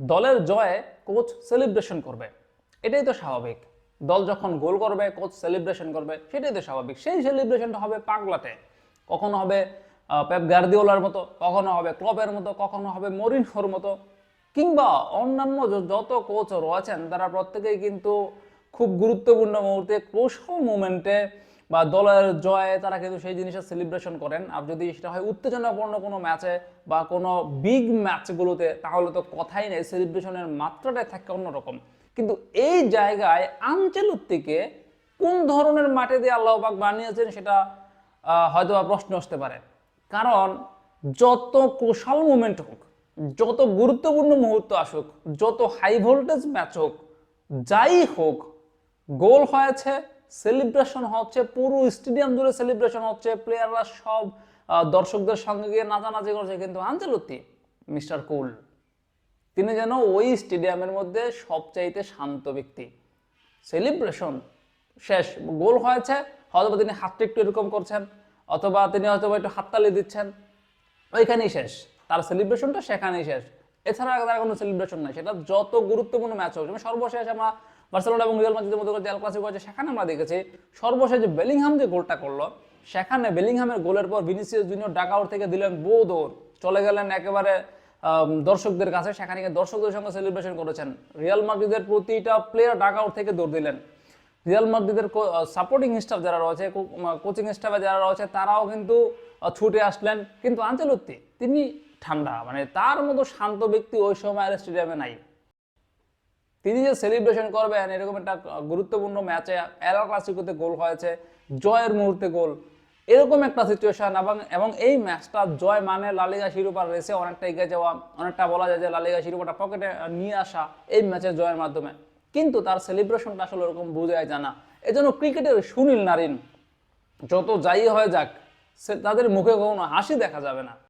দলের জয়ে coach celebration করবে। এটাই তো স্বাভাবিক। দল যখন গোল করবে কোচ সেলিব্রেশন করবে, সেটাই তো স্বাভাবিক। সেই সেলিব্রেশনটা হবে পাগলাতে কখনো হবে পেপ গার্দিওলার মতো, কখনো হবে ক্লবের মতো, কখনো হবে মরিনহোর মতো, কিংবা অন্যান্য যত কোচ রয়েছেন, তারা প্রত্যেকেই কিন্তু খুব গুরুত্বপূর্ণ মুহূর্তে ক্রুশাল মুমেন্টে বা দলের জয়ে তারা কিন্তু সেই জিনিসটা সেলিব্রেশন করেন। আর যদি সেটা হয় উত্তেজনাপূর্ণ কোনো ম্যাচে বা কোনো বিগ ম্যাচগুলোতে তাহলে তো কথাই নেই। সেলিব্রেশনের মাত্রাটাই থাকে অন্যরকম। কিন্তু এই জায়গায় আঞ্চলুত্তিকে কোন ধরনের মাঠে দিয়ে আল্লাহবাক বানিয়েছেন সেটা হয়তো বা প্রশ্ন আসতে পারে। কারণ যত কুশাল মুমেন্ট হোক, যত গুরুত্বপূর্ণ মুহূর্ত আসুক, যত হাই ভোল্টেজ ম্যাচ হোক, যাই হোক, গোল হয়েছে সেলিব্রেশন হচ্ছে, পুরো স্টেডিয়াম জুড়ে সেলিব্রেশন হচ্ছে প্লেয়াররা সব দর্শকদের সঙ্গে গিয়ে নাচানাচি করছে। কিন্তু আঞ্চলতি মিস্টার কুল তিনি যেন ওই স্টেডিয়ামের মধ্যে সবচাইতে শান্ত ব্যক্তি। সেলিব্রেশন শেষ, গোল হয়েছে হয়তো তিনি হাতটা একটু এরকম করছেন, অথবা তিনি হয়তো একটু হাততালি দিচ্ছেন, ওইখানেই শেষ। তার সেলিব্রেশনটা সেখানেই শেষ। এছাড়া তার কোনো সেলিব্রেশন নাই। সেটা যত গুরুত্বপূর্ণ ম্যাচ হোক সর্বশেষ আমরা বার্সেলোনা এবং রিয়াল মাদ্রিদের মধ্যে যে ক্লাসিকো আছে, সেখানে আমরা দেখেছি সর্বশেষ যে বেলিংহাম যে গোলটা করল, সেখানে বেলিংহামের গোলের পর ভিনিসিয়াস জুনিয়র ডাকাউট থেকে দিলেন বো চলে গেলেন একেবারে দর্শকদের কাছে, সেখানে দর্শকদের সঙ্গে সেলিব্রেশন করেছেন। রিয়াল মাদ্রিদের প্রতিটা প্লেয়ার ডাকাউট থেকে দৌড় দিলেন। রিয়াল মাদ্রিদের সাপোর্টিং স্টাফ যারা রয়েছে কোচিং স্টাফে যারা রয়েছে, তারাও কিন্তু ছুটে আসলেন। কিন্তু আঞ্চলত্তি তিনি ঠান্ডা মানে তার মতো শান্ত ব্যক্তি ওই সময় স্টেডিয়ামে নাই। তিনি যে সেলিব্রেশন করবেন, এরকম একটা গুরুত্বপূর্ণ ম্যাচে এল ক্লাসিকোতে গোল হয়েছে, জয়ের মুহূর্তে গোল এরকম একটা সিচুয়েশন এবং এবং এই ম্যাচটা জয় মানে লালিগা শিরোপার রেসে অনেকটা এগিয়ে যাওয়া, অনেকটা বলা যায় যে লালিগা শিরোপাটা পকেটে নিয়ে আসা এই ম্যাচে জয়ের মাধ্যমে। কিন্তু তার সেলিব্রেশনটা আসলে ওরকম বোঝা যায় না। এজন্য ক্রিকেটের সুনীল নারিন, যত যাই হয়ে যাক, সে তাদের মুখে কখনো হাসি দেখা যাবে না।